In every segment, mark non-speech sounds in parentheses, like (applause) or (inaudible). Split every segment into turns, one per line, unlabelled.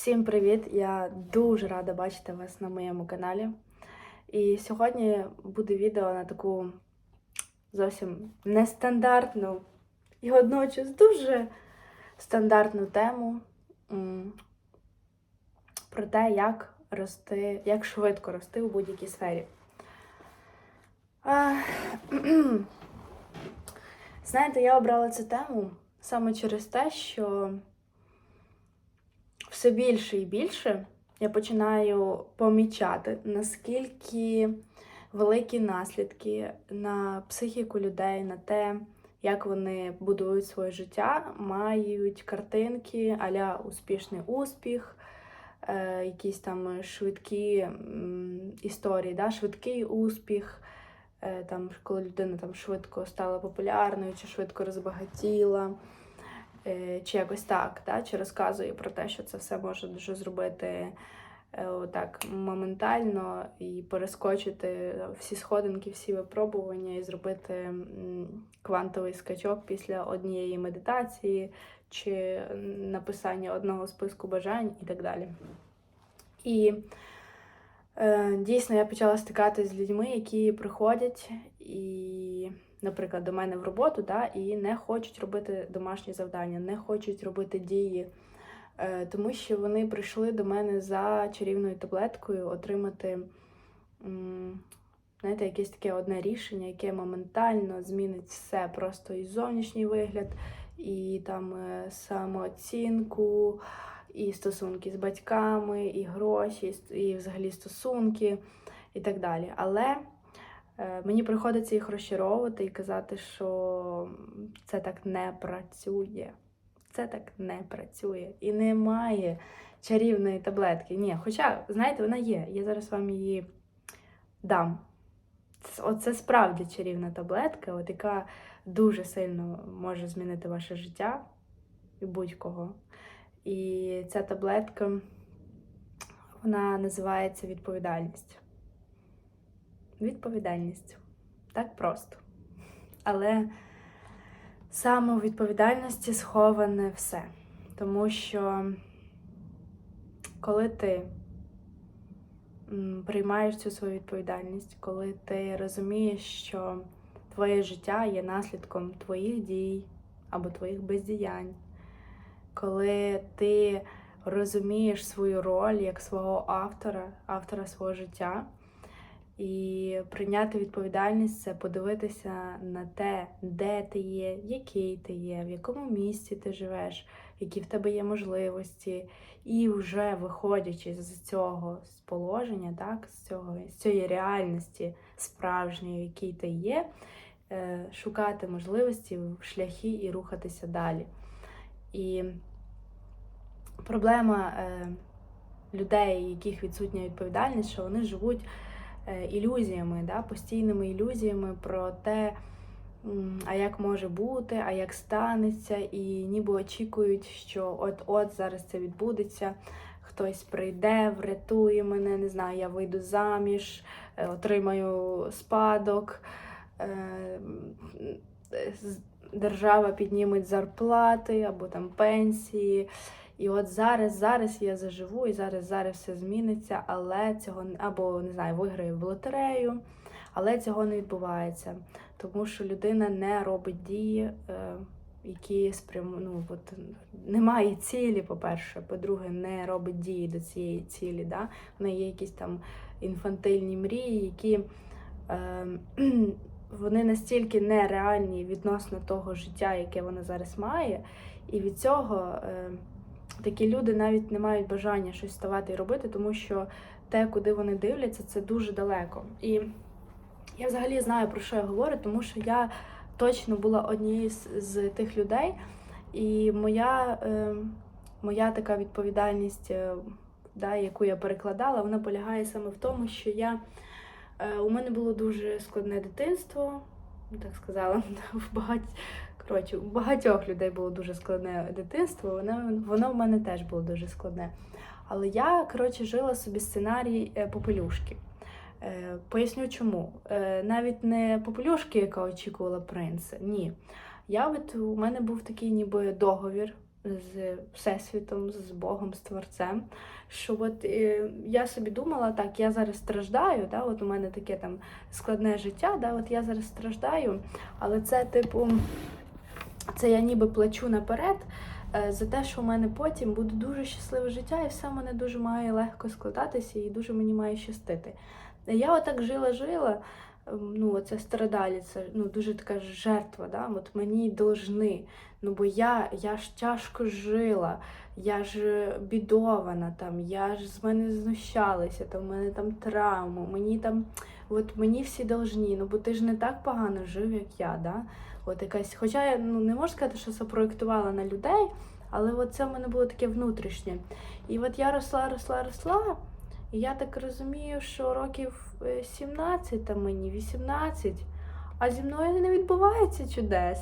Всім привіт! Я дуже рада бачити вас на моєму каналі. І сьогодні буде відео на таку зовсім нестандартну і водночас дуже стандартну тему про те, як рости, як швидко рости у будь-якій сфері. (clears throat) Знаєте, я обрала цю тему саме через те, що все більше і більше я починаю помічати, наскільки великі наслідки на психіку людей, на те, як вони будують своє життя, мають картинки аля успішний успіх, е, якісь там швидкі історії, да? швидкий успіх. е, Там, коли людина там швидко стала популярною чи швидко розбагатіла, чи якось так, да? чи розказує про те, що це все може дуже зробити е, отак моментально і перескочити всі сходинки, всі випробування, і зробити квантовий скачок після однієї медитації чи написання одного списку бажань і так далі. І е, дійсно я почала стикатися з людьми, які приходять і, наприклад, до мене в роботу, да, і не хочуть робити домашні завдання, не хочуть робити дії, е, тому що вони прийшли до мене за чарівною таблеткою отримати. Знаєте, якесь таке одне рішення, яке моментально змінить все, просто і зовнішній вигляд, і там е, самооцінку, і стосунки з батьками, і гроші, і взагалі стосунки, і так далі. Але мені приходиться їх розчаровувати і казати, що це так не працює. Це так не працює. І немає чарівної таблетки. Ні, хоча, знаєте, вона є. Я зараз вам її дам. Оце справді чарівна таблетка, от яка дуже сильно може змінити ваше життя і будь-кого. І ця таблетка, вона називається відповідальність. Відповідальність. Так просто. Але саме у відповідальності сховане все. Тому що коли ти приймаєш цю свою відповідальність, коли ти розумієш, що твоє життя є наслідком твоїх дій або твоїх бездіянь, коли ти розумієш свою роль як свого автора, автора свого життя, і прийняти відповідальність це подивитися на те, де ти є, який ти є, в якому місці ти живеш, які в тебе є можливості, і вже виходячи з цього з положення, так, з цього з цієї реальності справжньої, якій ти є, е, шукати можливості, шляхи і рухатися далі. І проблема е, людей, яких відсутня відповідальність, що вони живуть ілюзіями, да, постійними ілюзіями про те, а як може бути, а як станеться, і ніби очікують, що от-от зараз це відбудеться. Хтось прийде, врятує мене, не знаю, я вийду заміж, е, отримаю спадок, е, е, держава підніме зарплати або там пенсії. І от зараз, зараз я заживу, і зараз, зараз все зміниться, але цього або не знаю, виграю в лотерею, але цього не відбувається, тому що людина не робить дії, е, які спрям... ну, от, немає цілі, по-перше, по-друге, не робить дії до цієї цілі. Да? В неї є якісь там інфантильні мрії, які е, (clears throat) вони настільки нереальні відносно того життя, яке вона зараз має, і від цього. Такі люди навіть не мають бажання щось ставати і робити, тому що те, куди вони дивляться, це дуже далеко. І я взагалі знаю, про що я говорю, тому що я точно була однією з, з тих людей, і моя, е, моя така відповідальність, е, да, яку я перекладала, вона полягає саме в тому, що я. е, У мене було дуже складне дитинство, так сказала, (laughs) в багать, Коротше, у багатьох людей було дуже складне дитинство, воно, воно в мене теж було дуже складне. Але я, коротше, жила собі сценарій е, попелюшки. Е, Поясню чому. Е, Навіть не попелюшки, яка очікувала принца. Ні. Я от у мене був такий ніби договір з Всесвітом, з Богом, з Творцем. Що от е, я собі думала, так, я зараз страждаю, да, от у мене таке там складне життя, да, от я зараз страждаю, але це, типу, це я ніби плачу наперед е, за те, що у мене потім буде дуже щасливе життя, і все мене дуже має легко складатися, і дуже мені має щастити. Я отак жила-жила, ну, оце страдаліця, ну, дуже така жертва, да? от мені должны. Ну, бо я, я ж тяжко жила, я ж бідована, там, я ж з мене знущалися, там, в мене там травма, мені там, от мені всі должні, ну бо ти ж не так погано жив, як я, да? От якась, хоча я ну, не можу сказати, що це на людей, але от це в мене було таке внутрішнє. І от я росла, росла, росла. І я так розумію, що років е, 17 там мені, 18, а зі мною не відбувається чудес.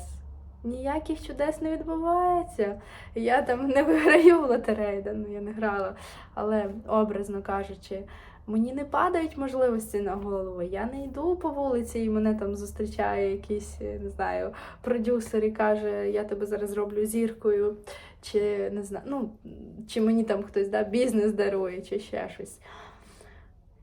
Ніяких чудес не відбувається. Я там не виграю в лотерею, ну я не грала. Але, образно кажучи, мені не падають можливості на голову. Я не йду по вулиці і мене там зустрічає якийсь, е, не знаю, продюсер і каже, я тебе зараз зроблю зіркою, чи не знаю, ну, чи мені там хтось да, бізнес дарує, чи ще щось.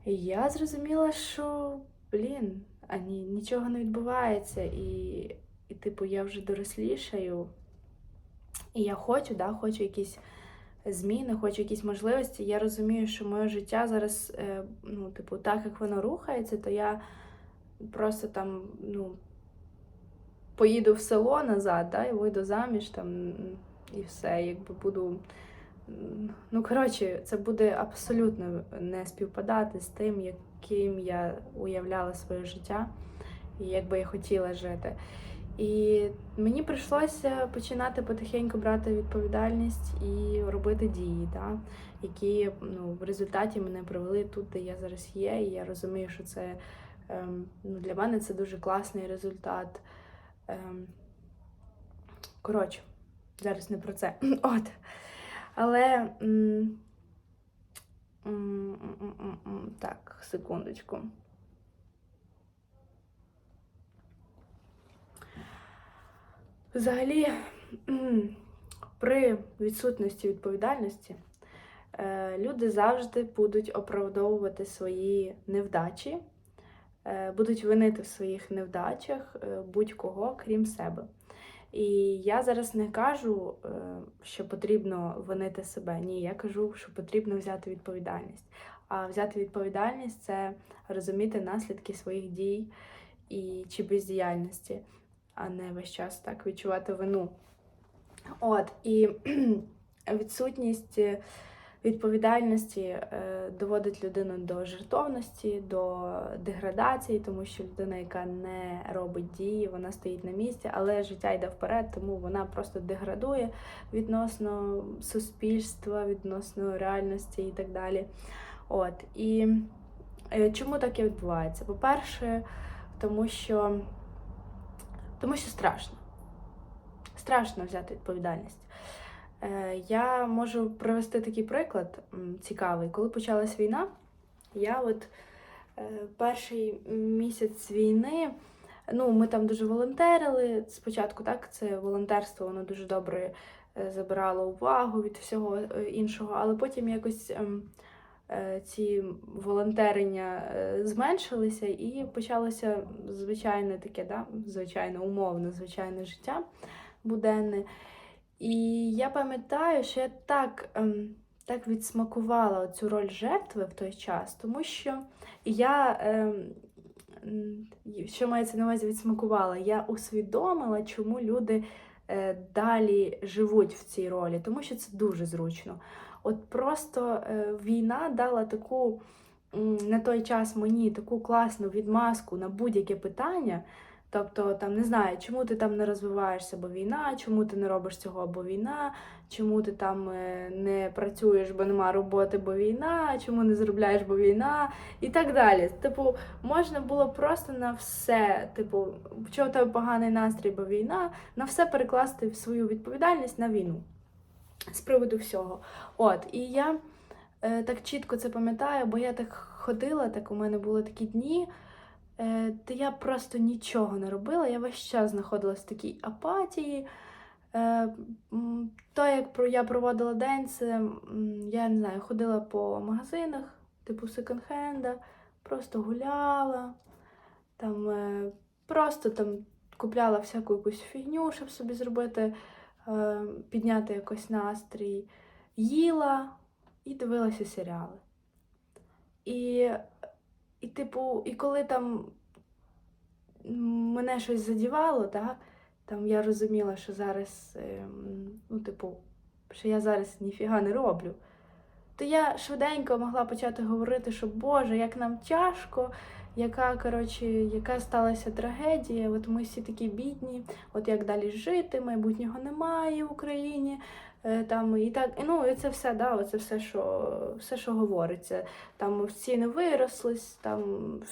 І я зрозуміла, що, блін, а ні, нічого не відбувається. І, і, типу, я вже дорослішаю. І я хочу, да, хочу якісь зміни, хочу якісь можливості. Я розумію, що моє життя зараз, е, ну, типу, так як воно рухається, то я просто там, ну, поїду в село назад, да, і вийду заміж там, і все, якби буду. Ну, коротше, це буде абсолютно не співпадати з тим, яким я уявляла своє життя і як би я хотіла жити. І мені прийшлося починати потихеньку брати відповідальність і робити дії, да, які ну, в результаті мене привели тут, де я зараз є. І я розумію, що це ем, ну, для мене це дуже класний результат. Ем, коротше, зараз не про це. (laughs) От. Але. м, м, м, м, Так, секундочку. Взагалі, при відсутності відповідальності е, люди завжди будуть оправдовувати свої невдачі, е, будуть винити в своїх невдачах е, будь-кого, крім себе. І я зараз не кажу, що потрібно винити себе. Ні, я кажу, що потрібно взяти відповідальність. А взяти відповідальність це розуміти наслідки своїх дій і чи бездіяльності, а не весь час так відчувати вину. От, і (clears throat) відсутність відповідальності е, доводить людину до жертовності, до деградації, тому що людина, яка не робить дії, вона стоїть на місці, але життя йде вперед, тому вона просто деградує відносно суспільства, відносно реальності і так далі. От і е, чому таке відбувається? По-перше, тому що, тому що страшно. Страшно взяти відповідальність. Е, Я можу привести такий приклад цікавий. Коли почалась війна, я от е, перший місяць війни, ну, ми там дуже волонтерили. Спочатку, так, це волонтерство, воно дуже добре е, забирало увагу від всього іншого, але потім якось ем, ці волонтерення е, зменшилися і почалося звичайне таке, да, звичайне умовне, звичайне життя буденне. І я пам'ятаю, що я так, ем, так відсмакувала цю роль жертви в той час, тому що я, ем, що мається на увазі відсмакувала, я усвідомила, чому люди е, далі живуть в цій ролі, тому що це дуже зручно. От просто е, війна дала таку на той час мені таку класну відмазку на будь-яке питання. Тобто, там не знаю, чому ти там не розвиваєшся, бо війна, чому ти не робиш цього, бо війна, чому ти там е, не працюєш, бо нема роботи, бо війна, чому не заробляєш, бо війна, і так далі. Типу, можна було просто на все, типу, чого тебе поганий настрій, бо війна, на все перекласти свою відповідальність на війну з приводу всього. От, і я е, так чітко це пам'ятаю, бо я так ходила, так у мене були такі дні. Е, Та я просто нічого не робила. Я весь час знаходилась в такій апатії, Е, То, як я проводила день, це я не знаю, ходила по магазинах, типу секонд-хенда, просто гуляла, там е, просто там купляла всяку якусь фігню, щоб собі зробити, підняти якось настрій, їла і дивилася серіали. І, і типу, і коли там мене щось задівало, да, там я розуміла, що зараз, ем, ну, типу, що я зараз ніфіга не роблю, то я швиденько могла почати говорити, що Боже, як нам тяжко, яка, коротше, яка сталася трагедія, от ми всі такі бідні, от як далі жити, майбутнього немає в Україні. е, Там і так, і, ну і це все, да, це все, що все, що говориться. Там ціни виросли, там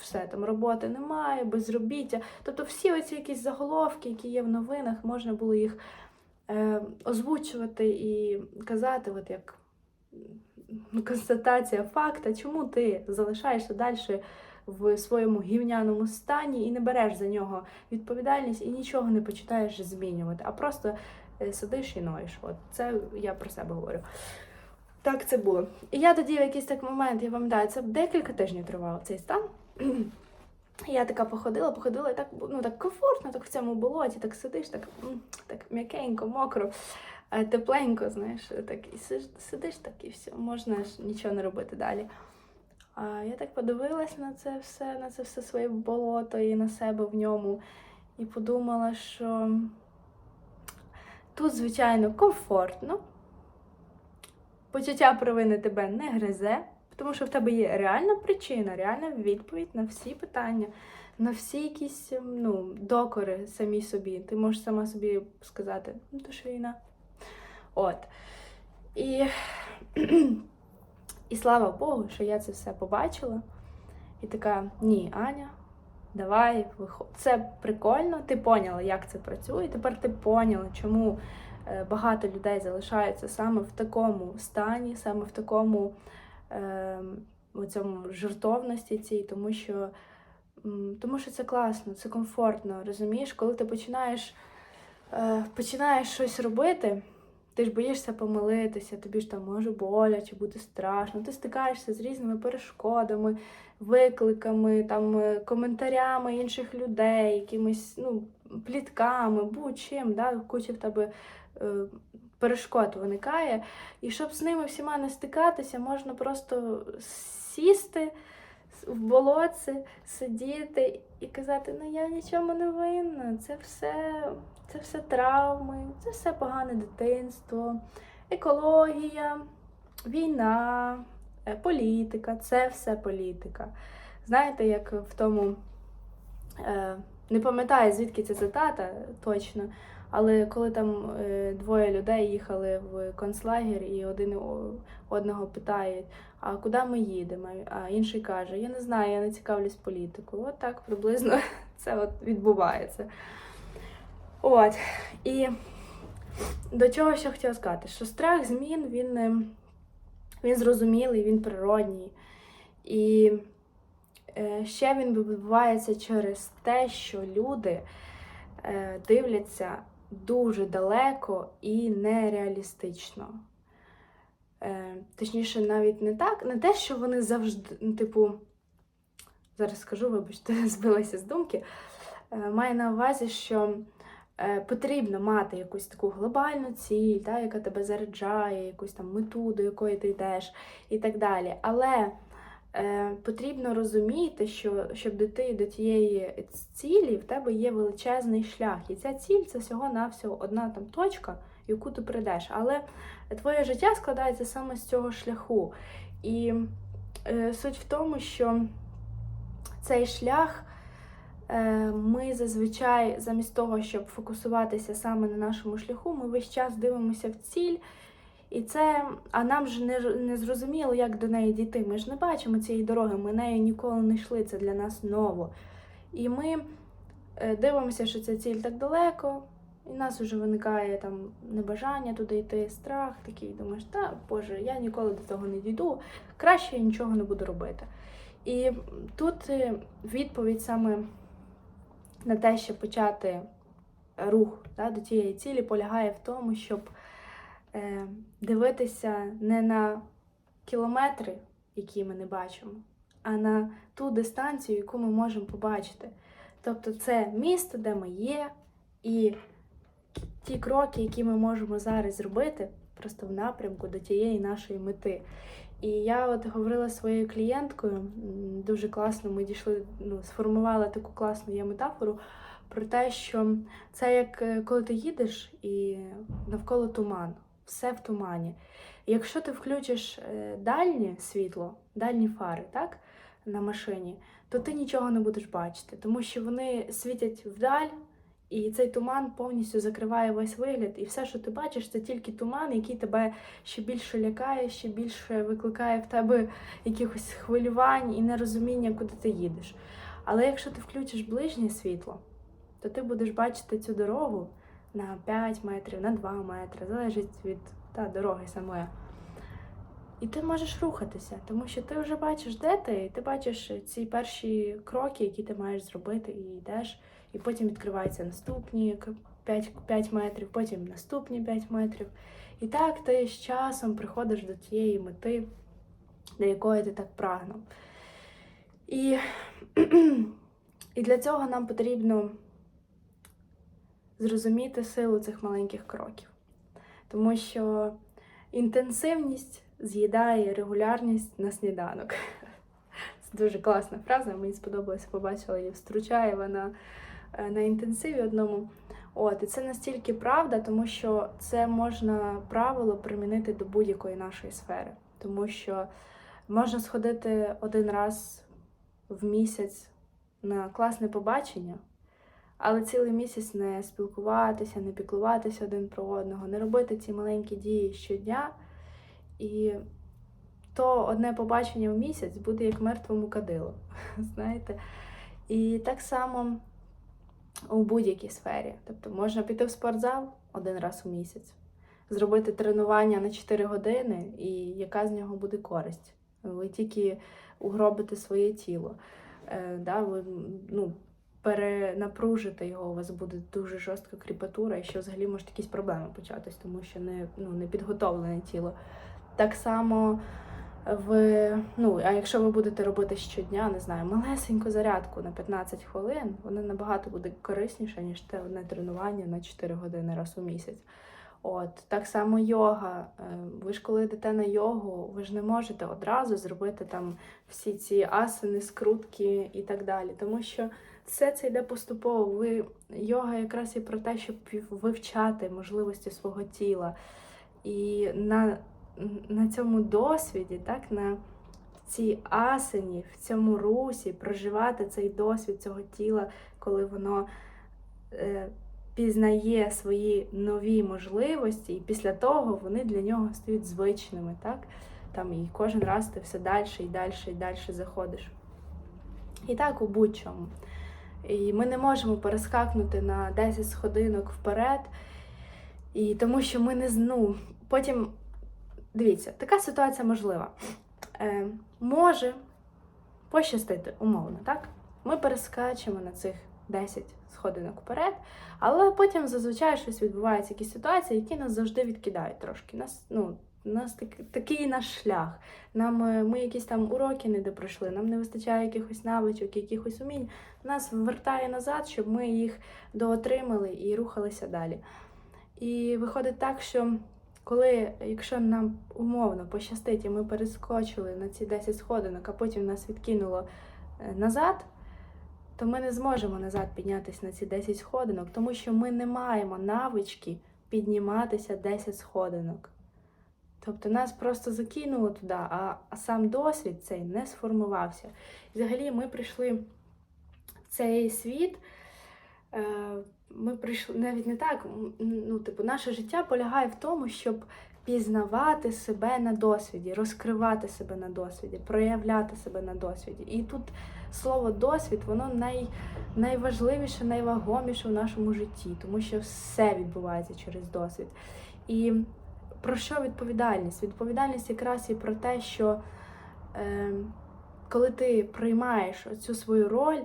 все, там роботи немає, безробіття. Тобто всі оці якісь заголовки, які є в новинах, можна було їх е, озвучувати і казати, от як констатація факта, чому ти залишаєшся далі в своєму гівняному стані і не береш за нього відповідальність і нічого не починаєш змінювати, а просто е, сидиш і ноєш. От це я про себе говорю. Так це було. І я тоді в якийсь так момент, я пам'ятаю, це декілька тижнів тривав цей стан. (clears throat) Я така походила, походила, і так ну так комфортно, так в цьому болоті, так сидиш, так, так м'якенько, мокро, е, тепленько, знаєш, так і сидиш так і все, можна ж нічого не робити далі. Я так подивилась на це все, на це все своє болото і на себе в ньому, і подумала, що тут, звичайно, комфортно. Почуття провини тебе не гризе, тому що в тебе є реальна причина, реальна відповідь на всі питання, на всі якісь ем, ну, докори самі собі. Ти можеш сама собі сказати, ну то ж війна. От. І, і слава Богу, що я це все побачила. І така, ні, Аня, давай, виходь. Це прикольно, ти поняла, як це працює. Тепер ти поняла, чому е, багато людей залишаються саме в такому стані, саме в такому е, цьому жертовності цій, тому що, тому що це класно, це комфортно. Розумієш, коли ти починаєш, е, починаєш щось робити. Ти ж боїшся помилитися, тобі ж там може боляче, буде страшно. Ти стикаєшся з різними перешкодами, викликами, там, е, коментарями інших людей, якимись ну, плітками, будь-чим, да? куча в тебе е, перешкод виникає. І щоб з ними всіма не стикатися, можна просто сісти в болотці, сидіти і казати, ну я нічому не винна, це все, це все травми, це все погане дитинство, екологія, війна, е, політика, це все політика. Знаєте, як в тому, е, не пам'ятаю, звідки ця цитата точно, але коли там е, двоє людей їхали в концлагер, і один одного питає, а куди ми їдемо? А інший каже, я не знаю, я не цікавлюсь політикою. От так приблизно (laughs) це от відбувається. От. І до чого ще хотіла сказати, що страх змін, він, е, він зрозумілий, він природній. І е, ще він відбувається через те, що люди е, дивляться дуже далеко і нереалістично. Точніше, навіть не так, не те, що вони завжди, ну, типу, зараз скажу, вибачте, (laughs) збилася з думки. Маю на увазі, що потрібно мати якусь таку глобальну ціль, та, яка тебе заряджає, якусь там мету, до якої ти йдеш, і так далі. Але е, потрібно розуміти, що щоб дійти до тієї цілі, в тебе є величезний шлях. І ця ціль це всього-навсього одна там точка, яку ти прийдеш. Але твоє життя складається саме з цього шляху. І е, суть в тому, що цей шлях е, ми зазвичай, замість того, щоб фокусуватися саме на нашому шляху, ми весь час дивимося в ціль. І це, а нам ж не, не зрозуміло, як до неї дійти. Ми ж не бачимо цієї дороги, ми нею ніколи не йшли, це для нас ново. І ми е, дивимося, що ця ціль так далеко, і в нас вже виникає там небажання туди йти, страх такий, думаєш, та Боже, я ніколи до того не дійду, краще я нічого не буду робити. І тут е, відповідь саме на те, щоб почати рух да, до тієї цілі полягає в тому, щоб е, дивитися не на кілометри, які ми не бачимо, а на ту дистанцію, яку ми можемо побачити. Тобто це місто, де ми є, і ті кроки, які ми можемо зараз зробити, просто в напрямку до тієї нашої мети. І я от говорила своєю клієнткою, дуже класно, ми дійшли, ну, сформували таку класну є метафору про те, що це як е, коли ти їдеш і навколо туман, все в тумані. Якщо ти включиш е, дальнє світло, дальні фари, так, на машині, то ти нічого не будеш бачити, тому що вони світять вдаль, і цей туман повністю закриває весь вигляд, і все, що ти бачиш, це тільки туман, який тебе ще більше лякає, ще більше викликає в тебе якихось хвилювань і нерозуміння, куди ти їдеш. Але якщо ти включиш ближнє світло, то ти будеш бачити цю дорогу на 5 метрів, на 2 метри, залежить від та, дороги самої. І ти можеш рухатися, тому що ти вже бачиш, де ти, і ти бачиш ці перші кроки, які ти маєш зробити, і йдеш, і потім відкриваються наступні 5, 5 метрів, потім наступні 5 метрів. І так ти з часом приходиш до тієї мети, до якої ти так прагнув. І, (clears throat) і для цього нам потрібно зрозуміти силу цих маленьких кроків. Тому що інтенсивність з'їдає регулярність на сніданок. Це дуже класна фраза, мені сподобалося, побачила її в Стручаєва на, е, на інтенсиві одному. От, і це настільки правда, тому що це можна правило примінити до будь-якої нашої сфери. Тому що можна сходити один раз в місяць на класне побачення, але цілий місяць не спілкуватися, не піклуватися один про одного, не робити ці маленькі дії щодня. І то одне побачення в місяць буде як мертвому кадилу. (laughs) Знаєте? І так само у будь-якій сфері. Тобто можна піти в спортзал один раз у місяць, зробити тренування на 4 години, і яка з нього буде користь? Ви тільки угробите своє тіло. Е, да, ви, ну, перенапружите його, у вас буде дуже жорстка кріпатура, і ще взагалі можуть якісь проблеми початись, тому що не, ну, не підготовлене тіло. Так само в, ну, а якщо ви будете робити щодня, не знаю, малесеньку зарядку на 15 хвилин, вона набагато буде корисніша, ніж те одне тренування на 4 години раз у місяць. От, так само йога. Е, Ви ж коли йдете на йогу, ви ж не можете одразу зробити там всі ці асини, скрутки і так далі. Тому що все це йде поступово. Ви йога якраз і про те, щоб вивчати можливості свого тіла. І на, на цьому досвіді, так, на цій асині, в цьому русі, проживати цей досвід цього тіла, коли воно. Е, пізнає свої нові можливості, і після того вони для нього стають звичними. так? Там І кожен раз ти все далі і далі і далі заходиш. І так у будь-чому. І ми не можемо перескакнути на 10 сходинок вперед, і тому що ми не ну, потім. Дивіться, така ситуація можлива. Е, Може пощастити, умовно, так? Ми перескачемо на цих 10 сходинок вперед, але потім зазвичай щось відбувається, якісь ситуації, які нас завжди відкидають трошки. Нас, ну, у нас так, такий наш шлях. Нам е, ми якісь там уроки не допройшли, нам не вистачає якихось навичок, якихось умінь. Нас вертає назад, щоб ми їх доотримали і рухалися далі. І виходить так, що коли, якщо нам умовно пощастить, і ми перескочили на ці 10 сходинок, а потім нас відкинуло е, назад то ми не зможемо назад піднятися на ці 10 сходинок, тому що ми не маємо навички підніматися 10 сходинок. Тобто нас просто закинуло туди, а, сам досвід цей не сформувався. взагалі, ми прийшли в цей світ. Ми прийшли навіть не так. Ну, типу, наше життя полягає в тому, щоб пізнавати себе на досвіді, розкривати себе на досвіді, проявляти себе на досвіді. І тут слово досвід, воно най, найважливіше, найвагоміше в нашому житті, тому що все відбувається через досвід. І про що відповідальність? Відповідальність якраз і про те, що е, коли ти приймаєш цю свою роль,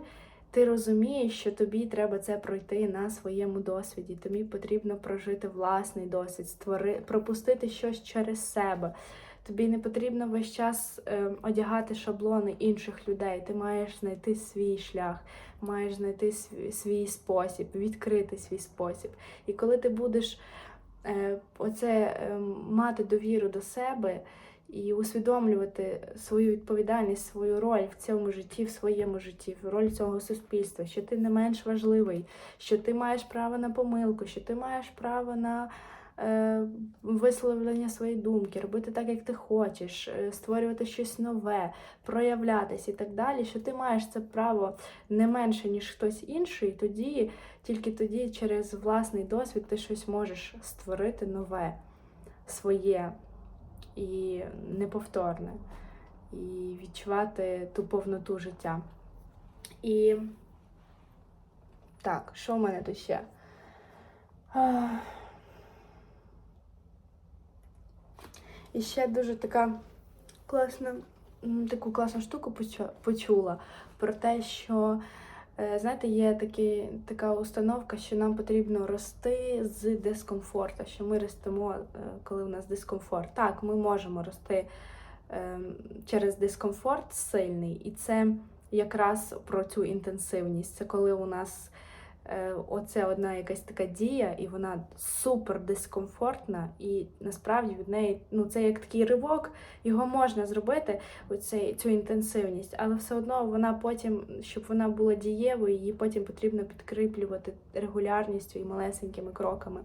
ти розумієш, що тобі треба це пройти на своєму досвіді. Тобі потрібно прожити власний досвід, створи, пропустити щось через себе. Тобі не потрібно весь час е, одягати шаблони інших людей. Ти маєш знайти свій шлях, маєш знайти свій, свій спосіб, відкрити свій спосіб. І коли ти будеш е, оце е, мати довіру до себе і усвідомлювати свою відповідальність, свою роль в цьому житті, в своєму житті, в роль цього суспільства, що ти не менш важливий, що ти маєш право на помилку, що ти маєш право на е, висловлення своєї думки, робити так, як ти хочеш, е, створювати щось нове, проявлятись і так далі, що ти маєш це право не менше, ніж хтось інший, тоді, тільки тоді, через власний досвід, ти щось можеш створити нове, своє і неповторне, і відчувати ту повноту життя. І так, що в мене тут ще? І ще дуже така класна, таку класну штуку почула про те, що знаєте, є такі, така установка, що нам потрібно рости з дискомфорту, що ми ростемо, е, коли у нас дискомфорт. Так, ми можемо рости е, через дискомфорт сильний, і це якраз про цю інтенсивність. Це коли у нас е, оце одна якась така дія, і вона супер дискомфортна, і насправді від неї ну це як такий ривок, його можна зробити, оцей, цю інтенсивність, але все одно вона потім, щоб вона була дієвою, її потім потрібно підкріплювати регулярністю і малесенькими кроками.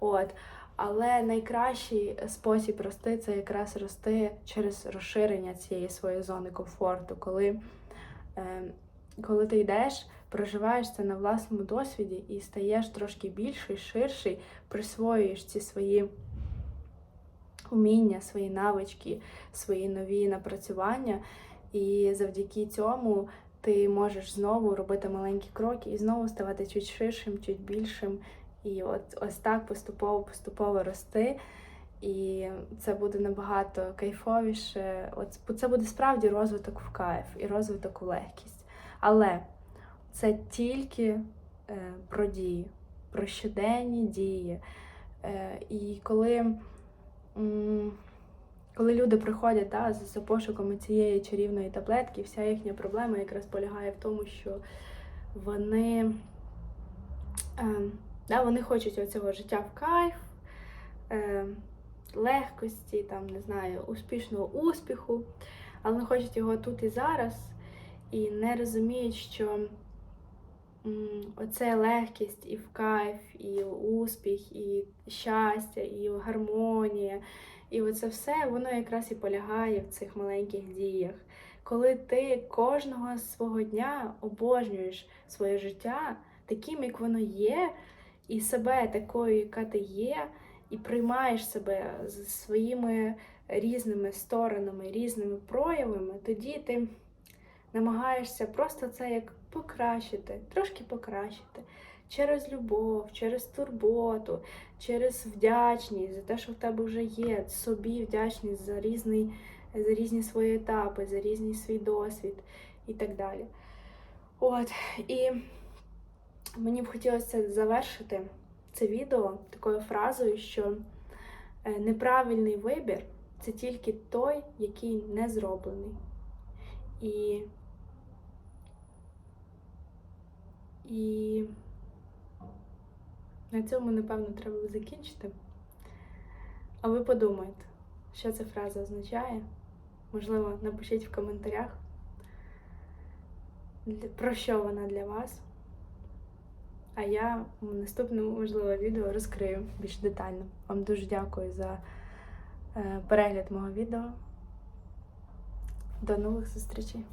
От. Але найкращий спосіб рости це якраз рости через розширення цієї своєї зони комфорту, коли, е, коли ти йдеш, проживаєш це на власному досвіді і стаєш трошки більший, ширший, присвоюєш ці свої уміння, свої навички, свої нові напрацювання. І завдяки цьому ти можеш знову робити маленькі кроки і знову ставати чуть ширшим, чуть більшим. І от ось так поступово-поступово рости. І це буде набагато кайфовіше. От це буде справді розвиток в кайф і розвиток у легкість. Але це тільки е, про дії, про щоденні дії. Е, і коли, коли люди приходять да, за, пошуками цієї чарівної таблетки, вся їхня проблема якраз полягає в тому, що вони, е, да, вони хочуть оцього життя в кайф. Легкості, там, не знаю, успішного успіху, але вони хочуть його тут і зараз, і не розуміють, що оце легкість і в кайф, і успіх, і щастя, і гармонія. І оце все, воно якраз і полягає в цих маленьких діях. Коли ти кожного свого дня обожнюєш своє життя таким, як воно є, і себе такою, яка ти є і приймаєш себе з своїми різними сторонами, різними проявами, тоді ти намагаєшся просто це як покращити, трошки покращити. Через любов, через турботу, через вдячність за те, що в тебе вже є, собі вдячність за різний, за різні свої етапи, за різний свій досвід і так далі. От, і мені б хотілося завершити це відео такою фразою, що е, неправильний вибір це тільки той, який не зроблений. І і на цьому, напевно, треба закінчити. А ви подумайте, що ця фраза означає. Можливо, напишіть в коментарях, про що вона для вас. А я в наступному можливо відео розкрию більш детально. Вам дуже дякую за е, перегляд мого відео. До нових зустрічей!